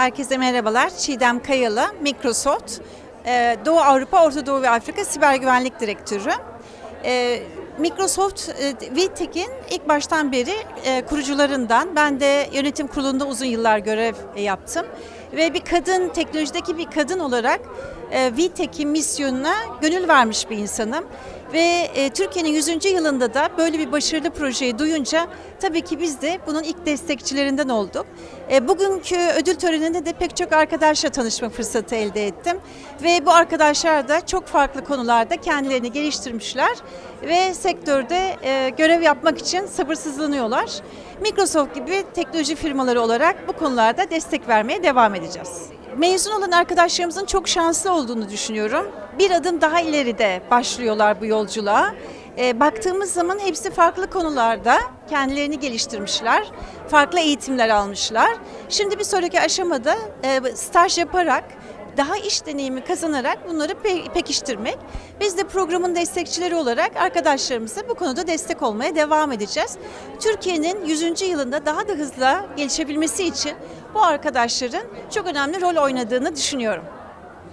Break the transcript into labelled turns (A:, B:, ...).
A: Herkese merhabalar. Çiğdem Kayalı, Microsoft, e, Doğu Avrupa, Orta Doğu ve Afrika Siber Güvenlik Direktörü. E, Microsoft e, VTech'in ilk baştan beri kurucularından. Ben de yönetim kurulunda uzun yıllar görev yaptım. Ve bir kadın, teknolojideki bir kadın olarak VTech'in misyonuna gönül vermiş bir insanım. Ve e, Türkiye'nin 100. yılında da böyle bir başarılı projeyi duyunca tabii ki biz de bunun ilk destekçilerinden olduk. E, bugünkü ödül töreninde de pek çok arkadaşla tanışma fırsatı elde ettim. Ve bu arkadaşlar da çok farklı konularda kendilerini geliştirmişler ve sektörde e, görev yapmak için sabırsızlanıyorlar. Microsoft gibi teknoloji firmaları olarak bu konularda destek vermeye devam edeceğiz. Mezun olan arkadaşlarımızın çok şanslı olduğunu düşünüyorum. Bir adım daha ileride başlıyorlar bu yolculuğa. E, baktığımız zaman hepsi farklı konularda kendilerini geliştirmişler, farklı eğitimler almışlar. Şimdi bir sonraki aşamada e, staj yaparak daha iş deneyimi kazanarak bunları pe- pekiştirmek. Biz de programın destekçileri olarak arkadaşlarımıza bu konuda destek olmaya devam edeceğiz. Türkiye'nin 100. yılında daha da hızlı gelişebilmesi için bu arkadaşların çok önemli rol oynadığını düşünüyorum.